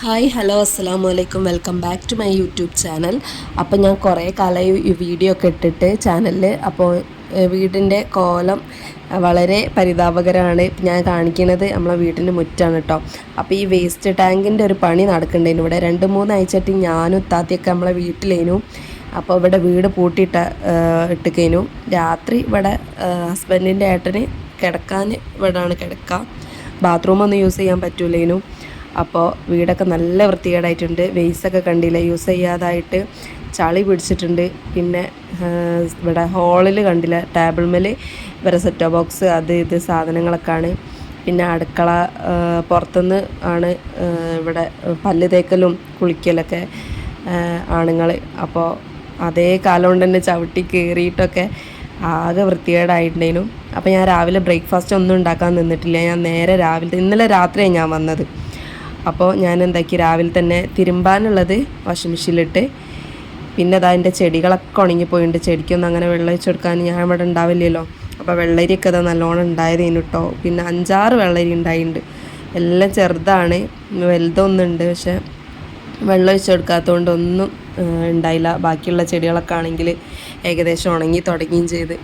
Hi hello അസ്സാം വലൈക്കും welcome back to my YouTube channel അപ്പോൾ ഞാൻ കുറേ കാലമായി വീഡിയോ ഒക്കെ ഇട്ടിട്ട് ചാനലിൽ അപ്പോൾ വീടിന്റെ കോലം വളരെ പരിതാപകരമാണ് ഞാൻ കാണിക്കുന്നത്. നമ്മളെ വീടിന്റെ മുറ്റാണ് കേട്ടോ അപ്പോൾ ഈ വേസ്റ്റ് ടാങ്കിന്റെ ഒരു പണി നടക്കണ്ടേനു ഇവിടെ. രണ്ട് മൂന്ന് ആഴ്ചയായിട്ട് ഞാനും താത്തിയൊക്കെ നമ്മളെ വീട്ടിലേനു. അപ്പോൾ ഇവിടെ വീട് പൂട്ടിയിട്ട ഇട്ടിക്കേനു. രാത്രി ഇവിടെ ഹസ്ബൻഡിന്റെ ഏട്ടന് കിടക്കാൻ ഇവിടെയാണ് കിടക്കുക ബാത്റൂമൊന്നും യൂസ് ചെയ്യാൻ പറ്റൂലേനു. അപ്പോൾ വീടൊക്കെ നല്ല വൃത്തികേടായിട്ടുണ്ട്. വേസ്റ്റൊക്കെ കണ്ടില്ല യൂസ് ചെയ്യാതായിട്ട് ചളി പിടിച്ചിട്ടുണ്ട്. പിന്നെ ഇവിടെ ഹോളിൽ കണ്ടില്ല ടേബിൾ മേൽ ഇവരെ സെറ്റോ ബോക്സ് അത് ഇത് സാധനങ്ങളൊക്കെയാണ്. പിന്നെ അടുക്കള പുറത്തുനിന്ന് ആണ് ഇവിടെ പല്ല് തേക്കലും കുളിക്കലൊക്കെ ആണുങ്ങൾ അപ്പോൾ അതേ കാലം കൊണ്ട് തന്നെ ചവിട്ടി കയറിയിട്ടൊക്കെ ആകെ വൃത്തികേടായിട്ടുണ്ടേനും അപ്പോൾ ഞാൻ രാവിലെ ബ്രേക്ക്ഫാസ്റ്റ് ഒന്നും ഉണ്ടാക്കാൻ നിന്നിട്ടില്ല. ഞാൻ നേരെ രാവിലെ ഇന്നലെ രാത്രിയാണ് ഞാൻ വന്നത്. അപ്പോൾ ഞാൻ എന്താക്കി രാവിലെ തന്നെ തിരുമ്പാനുള്ളത് വാഷിംഗ് മെഷീനിലിട്ട്. പിന്നെ അതാ എന്റെ ചെടികളൊക്കെ ഉണങ്ങിപ്പോയിട്ടുണ്ട്. ചെടിക്കൊന്നും അങ്ങനെ വെള്ളം വെച്ചെടുക്കാൻ ഞാൻ ഇവിടെ ഉണ്ടാവില്ലല്ലോ. അപ്പോൾ വെള്ളരിയൊക്കെ അതാ നല്ലോണം ഉണ്ടായതേനു കേട്ടോ പിന്നെ അഞ്ചാറ് വെള്ളരി ഉണ്ടായിട്ടുണ്ട്. എല്ലാം ചെറുതാണ് വലുതൊന്നുണ്ട്. പക്ഷെ വെള്ളം ഒഴിച്ച് കൊടുക്കാത്തതുകൊണ്ട് ഒന്നും ഉണ്ടായില്ല. ബാക്കിയുള്ള ചെടികളൊക്കെ ആണെങ്കിൽ ഏകദേശം ഉണങ്ങി തുടങ്ങുകയും ചെയ്ത്.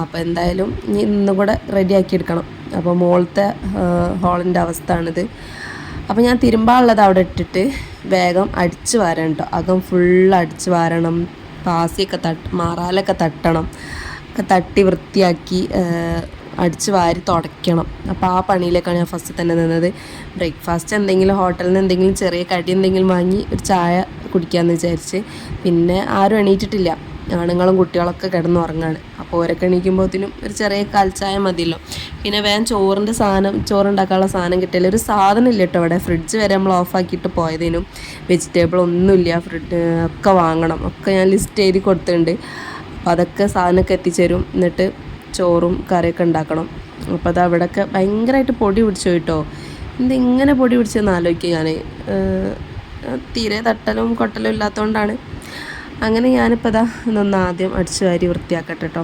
അപ്പോൾ എന്തായാലും ഇനി ഇന്നും കൂടെ റെഡിയാക്കി എടുക്കണം. അപ്പോൾ മുകളിലത്തെ ഹോളിന്റെ അവസ്ഥയാണിത്. അപ്പോൾ ഞാൻ തിരുമ്പാനുള്ളത് അവിടെ ഇട്ടിട്ട് വേഗം അടിച്ച് വാരണം കേട്ടോ അകം ഫുൾ അടിച്ച് വാരണം. പാസിയൊക്കെ തട്ട് മാറാലൊക്കെ തട്ടണം. ഒക്കെ തട്ടി വൃത്തിയാക്കി അടിച്ച് വാരി തുടയ്ക്കണം. അപ്പോൾ ആ പണിയിലേക്കാണ് ഞാൻ ഫസ്റ്റ് തന്നെ നിന്നത്. ബ്രേക്ക്ഫാസ്റ്റ് എന്തെങ്കിലും ഹോട്ടലിൽ നിന്ന് എന്തെങ്കിലും ചെറിയ കടി എന്തെങ്കിലും വാങ്ങി ഒരു ചായ കുടിക്കാമെന്ന് വിചാരിച്ച്. പിന്നെ ആരും എണീറ്റിട്ടില്ല. ആണുങ്ങളും കുട്ടികളൊക്കെ കിടന്നുറങ്ങാണ്. അപ്പോൾ ഓരൊക്കെ എണീക്കുമ്പോഴത്തേനും ഒരു ചെറിയ കാൽച്ചായ മതിയല്ലോ. പിന്നെ വേഗം ചോറിന്റെ സാധനം ചോറുണ്ടാക്കാനുള്ള സാധനം കിട്ടിയാൽ ഒരു സാധനം ഇല്ല കേട്ടോ അവിടെ. ഫ്രിഡ്ജ് വരെ നമ്മൾ ഓഫാക്കിയിട്ട് പോയതിനും. വെജിറ്റബിൾ ഒന്നുമില്ല ഫ്രിഡ് ഒക്കെ വാങ്ങണം. ഒക്കെ ഞാൻ ലിസ്റ്റ് എഴുതി കൊടുത്തിട്ടുണ്ട്. അപ്പോൾ അതൊക്കെ സാധനമൊക്കെ എത്തിച്ചേരും. എന്നിട്ട് ചോറും കറിയൊക്കെ ഉണ്ടാക്കണം. അപ്പോൾ അത് അവിടെയൊക്കെ ഭയങ്കരമായിട്ട് പൊടി പിടിച്ചു കേട്ടോ. എന്തിങ്ങനെ പൊടി പിടിച്ചെന്ന് ആലോചിക്കുക ഞാൻ തീരെ തട്ടലും കൊട്ടലും ഇല്ലാത്തതുകൊണ്ടാണ്. അങ്ങനെ ഞാനിപ്പോൾ ഇതാ ഇതൊന്ന് ആദ്യം അടിച്ചു വാരി വൃത്തിയാക്കട്ടെ കേട്ടോ.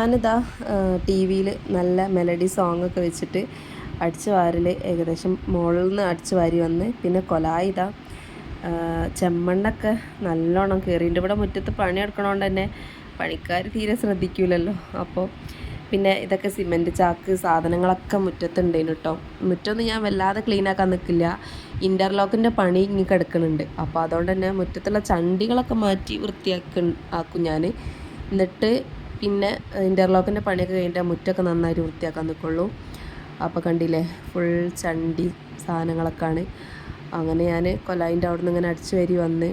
ഞാനിതാ ടി വിയിൽ നല്ല മെലഡി സോങ് ഒക്കെ വെച്ചിട്ട് അടിച്ചു വാരൽ ഏകദേശം മുകളിൽ നിന്ന് അടിച്ചു വാരി വന്ന്. പിന്നെ കൊലായി ചെമ്മണ്ണൊക്കെ നല്ലോണം കയറിയിട്ടുണ്ട് ഇവിടെ മുറ്റത്ത് പണിയെടുക്കണോണ്ട് തന്നെ പണിക്കാർ തീരെ ശ്രദ്ധിക്കൂലല്ലോ. അപ്പോൾ പിന്നെ ഇതൊക്കെ സിമെന്റ് ചാക്ക് സാധനങ്ങളൊക്കെ മുറ്റത്തുണ്ടേനു കേട്ടോ മുറ്റമൊന്നും ഞാൻ വല്ലാതെ ക്ലീൻ ആക്കാൻ നിൽക്കില്ല ഇന്റർലോക്കിന്റെ പണി ഇങ്ങനെ കിടക്കുന്നുണ്ട് അപ്പോൾ അതുകൊണ്ട് തന്നെ മുറ്റത്തുള്ള ചണ്ടികളൊക്കെ മാറ്റി വൃത്തിയാക്കി ആക്കും ഞാൻ എന്നിട്ട് പിന്നെ ഇന്റർലോക്കിന്റെ പണിയൊക്കെ കഴിഞ്ഞിട്ട് മുറ്റൊക്കെ നന്നായിട്ട് വൃത്തിയാക്കാൻ നിൽക്കുള്ളൂ അപ്പോൾ കണ്ടില്ലേ ഫുൾ ചണ്ടി സാധനങ്ങളൊക്കെയാണ്. അങ്ങനെ ഞാൻ കൊലായിന്റെ അവിടെ നിന്ന് ഇങ്ങനെ അടിച്ചു വരി വന്ന്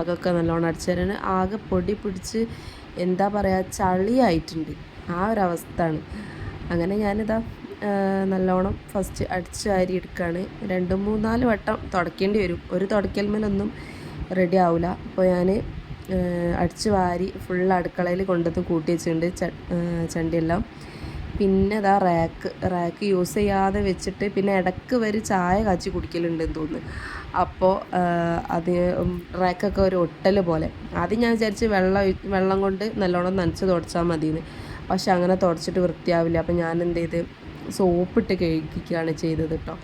അകൊക്കെ നല്ലോണം അടിച്ചു വരാൻ ആകെ പൊടി പിടിച്ച് എന്താ പറയുക ചളിയായിട്ടുണ്ട്. ആ ഒരു അവസ്ഥയാണ് അങ്ങനെ ഞാനിതാ നല്ലോണം ഫസ്റ്റ് അടിച്ച് വാരി എടുക്കുകയാണ് രണ്ട് മൂന്നാൽ വട്ടം തുടയ്ക്കേണ്ടി വരും. ഒരു തുടക്കൽ മേലൊന്നും റെഡി ആവില്ല അപ്പോൾ ഞാൻ അടിച്ചു വാരി ഫുൾ അടുക്കളയിൽ കൊണ്ടുവന്ന് കൂട്ടി വെച്ചിട്ടുണ്ട് ചണ്ടിയെല്ലാം. പിന്നെ ഇതാ റാക്ക് റാക്ക് യൂസ് ചെയ്യാതെ വെച്ചിട്ട് പിന്നെ ഇടയ്ക്ക് വരെ ചായ കാച്ചി കുടിക്കലുണ്ടെന്ന് തോന്നുന്നു. അപ്പോൾ അത് റാക്കൊക്കെ ഒരു ഒട്ടൽ പോലെ. ആദ്യം ഞാൻ വിചാരിച്ച് വെള്ളം വെള്ളം കൊണ്ട് നല്ലോണം നനച്ച് തുടച്ചാൽ മതിയെന്ന്. പക്ഷെ അങ്ങനെ തുടച്ചിട്ട് വൃത്തിയാവില്ല. അപ്പോൾ ഞാൻ എന്ത് ചെയ്ത് സോപ്പിട്ട് കഴുകിക്കുകയാണ് ചെയ്തത് കേട്ടോ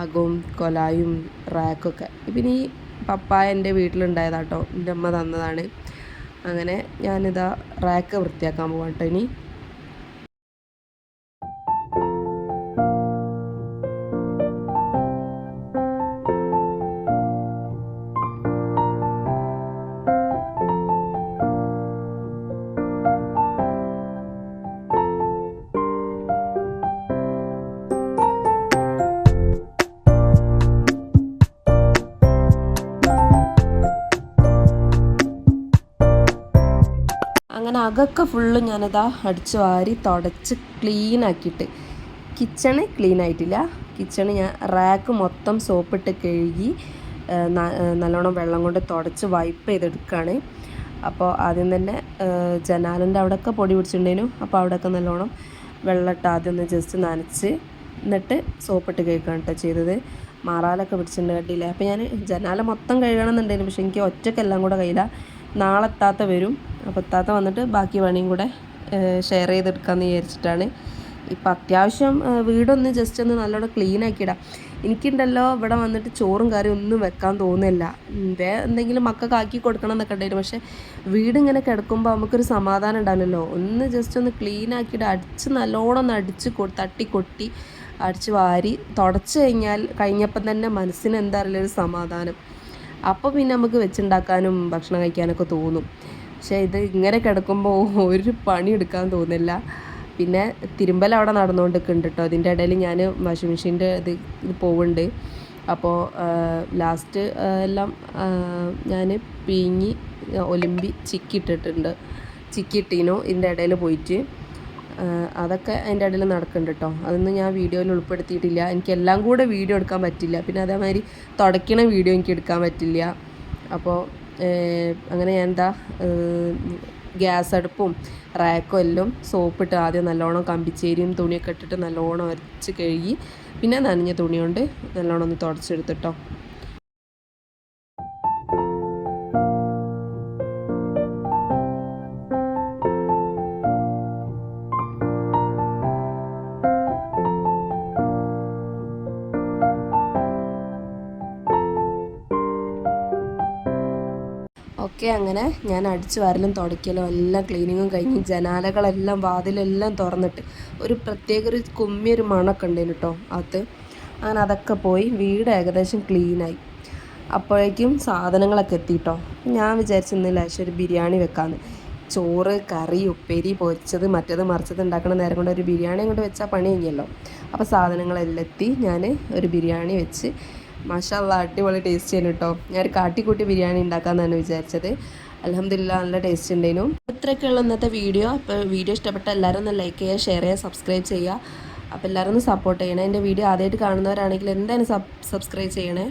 അകവും കൊലായും റാക്കൊക്കെ പിന്നെ ഈ പപ്പായ എന്റെ വീട്ടിലുണ്ടായതാട്ടോ. എന്റെ അമ്മ തന്നതാണ്. അങ്ങനെ ഞാനിതാ റാക്ക് വൃത്തിയാക്കാൻ പോകാം ഇനി. അങ്ങനെ അകൊക്കെ ഫുള്ള് ഞാനതാ അടിച്ച് വാരി തുടച്ച് ക്ലീൻ ആക്കിയിട്ട്. കിച്ചണ് ക്ലീൻ ആയിട്ടില്ല. കിച്ചണ് ഞാൻ റാക്ക് മൊത്തം സോപ്പിട്ട് കഴുകി നല്ലോണം വെള്ളം കൊണ്ട് തുടച്ച് വൈപ്പ് ചെയ്തെടുക്കുകയാണ് അപ്പോൾ ആദ്യം തന്നെ ജനാലിന്റെ അവിടെയൊക്കെ പൊടി പിടിച്ചിട്ടുണ്ടേനു. അപ്പോൾ അവിടെയൊക്കെ നല്ലോണം വെള്ളമിട്ട് ആദ്യം ഒന്ന് ജസ്റ്റ് നനച്ച് എന്നിട്ട് സോപ്പിട്ട് കഴുകാണ് കേട്ടോ ചെയ്തത്. മാറാലൊക്കെ പിടിച്ചിട്ടുണ്ട് കണ്ടില്ലേ? അപ്പോൾ ഞാൻ ജനാല മൊത്തം കഴുകണം എന്നുണ്ടായിരുന്നു പക്ഷേ എനിക്ക് ഒറ്റക്കെല്ലാം കൂടെ കഴിയില്ല നാളെത്താത്ത വരും. അപ്പോൾ എത്താത്ത വന്നിട്ട് ബാക്കി പണിയും കൂടെ ഷെയർ ചെയ്തെടുക്കാമെന്ന് വിചാരിച്ചിട്ടാണ്. ഇപ്പം അത്യാവശ്യം വീടൊന്ന് ജസ്റ്റ് ഒന്ന് നല്ലോണം ക്ലീൻ ആക്കിയിടാം. എനിക്കുണ്ടല്ലോ ഇവിടെ വന്നിട്ട് ചോറും കറിയും ഒന്നും വെക്കാൻ തോന്നുന്നില്ല. വേ എന്തെങ്കിലും മക്കൾക്ക് ആക്കി കൊടുക്കണം എന്നൊക്കെ ഉണ്ടായിരുന്നു. പക്ഷേ വീടിങ്ങനെ കിടക്കുമ്പോൾ നമുക്കൊരു സമാധാനം ഉണ്ടാവില്ലല്ലോ. ഒന്ന് ജസ്റ്റ് ഒന്ന് ക്ലീൻ ആക്കിയിട്ട് അടിച്ച് നല്ലോണം ഒന്ന് അടിച്ച് തട്ടി കൊട്ടി അടിച്ച് വാരി തുടച്ചു കഴിഞ്ഞാൽ കഴിഞ്ഞപ്പം തന്നെ മനസ്സിന് എന്താ അറിയില്ല ഒരു സമാധാനം. അപ്പോൾ പിന്നെ നമുക്ക് വെച്ചുണ്ടാക്കാനും ഭക്ഷണം കഴിക്കാനൊക്കെ തോന്നും. പക്ഷേ ഇത് ഇങ്ങനെ കിടക്കുമ്പോൾ ഒരു പണി എടുക്കാൻ തോന്നില്ല. പിന്നെ തിരുമ്പൽ അവിടെ നടന്നുകൊണ്ട് കേട്ടോ. അതിന്റെ ഇടയിൽ ഞാൻ വാഷിംഗ് മെഷീന്റെ ഇത് ഇത് പോവുന്നുണ്ട്. അപ്പോൾ ലാസ്റ്റ് എല്ലാം ഞാൻ പീങ്ങി ഒലിമ്പി ചിക്കിയിട്ടിട്ടുണ്ട് ചിക്കിയിട്ടീനു ഇതിന്റെ ഇടയിൽ പോയിട്ട് അതൊക്കെ അതിന്റെ ഇടയിൽ നടക്കുന്നുണ്ട് കേട്ടോ. അതൊന്നും ഞാൻ വീഡിയോയിൽ ഉൾപ്പെടുത്തിയിട്ടില്ല. എനിക്ക് എല്ലാം കൂടെ വീഡിയോ എടുക്കാൻ പറ്റില്ല. പിന്നെ അതേമാതിരി തുടയ്ക്കണ വീഡിയോ എനിക്ക് എടുക്കാൻ പറ്റില്ല. അപ്പോൾ അങ്ങനെ ഞാൻ എന്താ ഗ്യാസ് അടുപ്പും റാക്കും എല്ലാം സോപ്പിട്ട് ആദ്യം നല്ലോണം കമ്പിച്ചേരിയും തുണിയൊക്കെ ഇട്ടിട്ട് നല്ലോണം അരച്ച് കഴുകി പിന്നെ നനഞ്ഞ തുണി കൊണ്ട് നല്ലോണം ഒന്ന് തുടച്ചെടുത്തിട്ടോ ഓക്കെ അങ്ങനെ ഞാൻ അടിച്ചു വാരലും തുടയ്ക്കലും എല്ലാം ക്ലീനിങ്ങും കഴിഞ്ഞ് ജനാലകളെല്ലാം വാതിലെല്ലാം തുറന്നിട്ട് ഒരു പ്രത്യേക ഒരു കുമ്മിയൊരു മണമൊക്കെ ഉണ്ടായിരുന്നു കേട്ടോ അത്. അങ്ങനെ അതൊക്കെ പോയി വീട് ഏകദേശം ക്ലീനായി അപ്പോഴേക്കും സാധനങ്ങളൊക്കെ എത്തിയിട്ടോ ഞാൻ വിചാരിച്ചിരുന്നു ലേശം ഒരു ബിരിയാണി വെക്കാമെന്ന് ചോറ് കറി ഉപ്പേരി പൊരിച്ചത് മറ്റേത് മറിച്ചത് ഉണ്ടാക്കുന്ന നേരം കൊണ്ട് ഒരു ബിരിയാണി അങ്ങോട്ട് വെച്ചാൽ പണി കഴിഞ്ഞല്ലോ. അപ്പോൾ സാധനങ്ങളെല്ലാം എത്തി. ഞാൻ ഒരു ബിരിയാണി വെച്ച് മാഷാല്ല അടിപൊളി ടേസ്റ്റ് ചെയ്യുന്നു കേട്ടോ ഞാൻ കാട്ടിക്കൂട്ടി ബിരിയാണി ഉണ്ടാക്കാമെന്നാണ് വിചാരിച്ചത്. അലഹമില്ല നല്ല ടേസ്റ്റ് ഉണ്ടായിരുന്നു ഇത്രയൊക്കെയുള്ള ഇന്നത്തെ വീഡിയോ അപ്പോൾ വീഡിയോ ഇഷ്ടപ്പെട്ട എല്ലാവരും ഒന്ന് ലൈക്ക് ചെയ്യുക ഷെയർ ചെയ്യുക സബ്സ്ക്രൈബ് ചെയ്യുക. അപ്പോൾ എല്ലാവരും ഒന്ന് സപ്പോർട്ട് ചെയ്യണേ. എന്റെ വീഡിയോ ആദ്യമായിട്ട് കാണുന്നവരാണെങ്കിൽ എന്തായാലും സബ് സബ്സ്ക്രൈബ് ചെയ്യണേ?